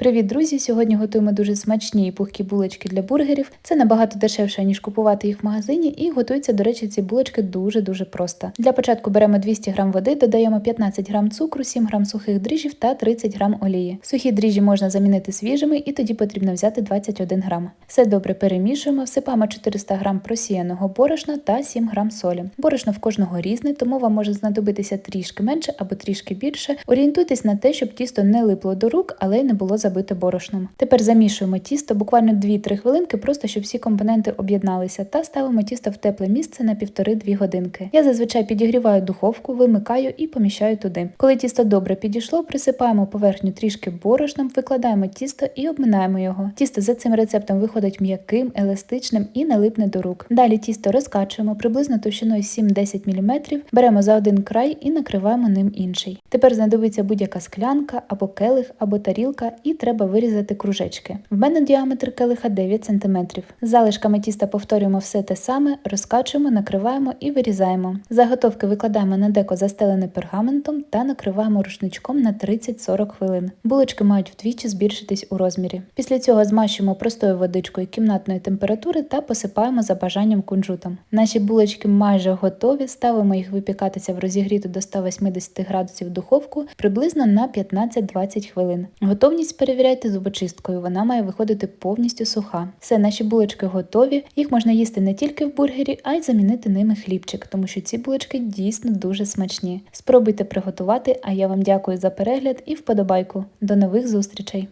Привіт, друзі! Сьогодні готуємо дуже смачні і пухкі булочки для бургерів. Це набагато дешевше, ніж купувати їх в магазині, і готуються, до речі, ці булочки дуже-дуже просто. Для початку беремо 200 г води, додаємо 15 г цукру, 7 г сухих дріжджів та 30 г олії. Сухі дріжджі можна замінити свіжими, і тоді потрібно взяти 21 г. Все добре перемішуємо, всипаємо 400 г просіяного борошна та 7 г солі. Борошно в кожного різне, тому вам може знадобитися трішки менше або трішки більше. Орієнтуйтесь на те, щоб тісто не липло до рук, але й не було забите борошном. Тепер замішуємо тісто буквально 2-3 хвилинки, просто щоб всі компоненти об'єдналися, та ставимо тісто в тепле місце на 1,5-2 годинки. Я зазвичай підігріваю духовку, вимикаю і поміщаю туди. Коли тісто добре підійшло, присипаємо поверхню трішки борошном, викладаємо тісто і обминаємо його. Тісто за цим рецептом виходить м'яким, еластичним і не липне до рук. Далі тісто розкачуємо приблизно товщиною 7-10 мм, беремо за один край і накриваємо ним інший. Тепер знадобиться будь-яка склянка або келих, або тарілка, і треба вирізати кружечки. В мене діаметр келиха 9 см. Залишками тіста повторюємо все те саме, розкачуємо, накриваємо і вирізаємо. Заготовки викладаємо на деко застелене пергаментом та накриваємо рушничком на 30-40 хвилин. Булочки мають вдвічі збільшитись у розмірі. Після цього змащуємо простою водичкою кімнатної температури та посипаємо за бажанням кунжутом. Наші булочки майже готові, ставимо їх випікатися в розігріту до 180 градусів духовку приблизно на 15-20 хвилин. Готовність перевіряйте зубочисткою, вона має виходити повністю суха. Все, наші булочки готові, їх можна їсти не тільки в бургері, а й замінити ними хлібчик, тому що ці булочки дійсно дуже смачні. Спробуйте приготувати, а я вам дякую за перегляд і вподобайку. До нових зустрічей!